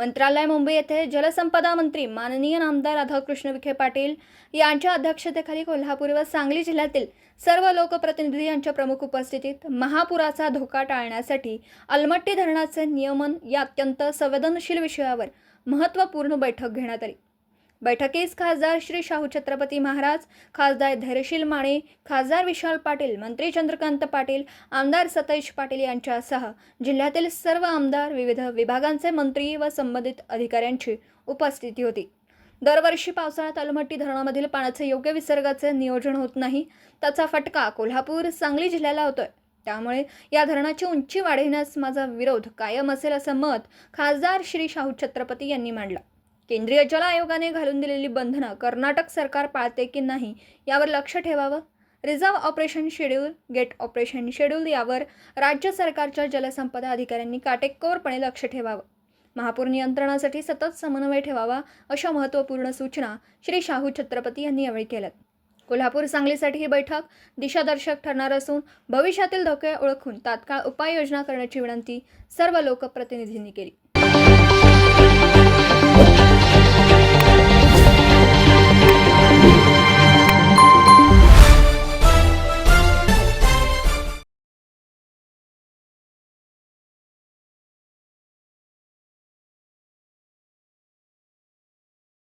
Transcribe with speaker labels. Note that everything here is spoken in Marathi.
Speaker 1: मंत्रालय मुंबई येथे जलसंपदा मंत्री माननीय आमदार राधाकृष्ण विखे पाटील यांच्या अध्यक्षतेखाली कोल्हापूर व सांगली जिल्ह्यातील सर्व लोकप्रतिनिधी यांच्या प्रमुख उपस्थितीत महापुराचा धोका टाळण्यासाठी अलमट्टी धरणाचे नियमन या अत्यंत संवेदनशील विषयावर महत्त्वपूर्ण बैठक घेण्यात आली. बैठकीस खासदार श्री शाहू छत्रपती महाराज खासदार धैर्यशील माने खासदार विशाल पाटील मंत्री चंद्रकांत पाटील आमदार सतेज पाटील यांच्यासह जिल्ह्यातील सर्व आमदार विविध विभागांचे मंत्री व संबंधित अधिकाऱ्यांची उपस्थिती होती. दरवर्षी पावसाळ्यात अलमट्टी धरणामधील पाण्याचे योग्य विसर्गाचे नियोजन होत नाही. त्याचा फटका कोल्हापूर सांगली जिल्ह्याला होतोय. त्यामुळे या धरणाची उंची वाढविण्यास माझा विरोध कायम असेल असं मत खासदार श्री शाहू छत्रपती यांनी मांडलं. केंद्रीय जल आयोगाने घालून दिलेली बंधनं कर्नाटक सरकार पाळते की नाही यावर लक्ष ठेवावं? Reserve operation schedule gate operation schedule यावर राज्य सरकारच्या जलसंपदा अधिकाऱ्यांनी काटेकोरपणे लक्ष ठेवावं. महापूर नियंत्रणासाठी सतत समन्वय ठेवावा अशा महत्त्वपूर्ण सूचना श्री शाहू छत्रपती यांनी यावेळी केल्यात. कोल्हापूर सांगलीसाठी ही बैठक दिशादर्शक ठरणार असून भविष्यातील धोके ओळखून तात्काळ उपाययोजना करण्याची विनंती सर्व लोकप्रतिनिधींनी केली.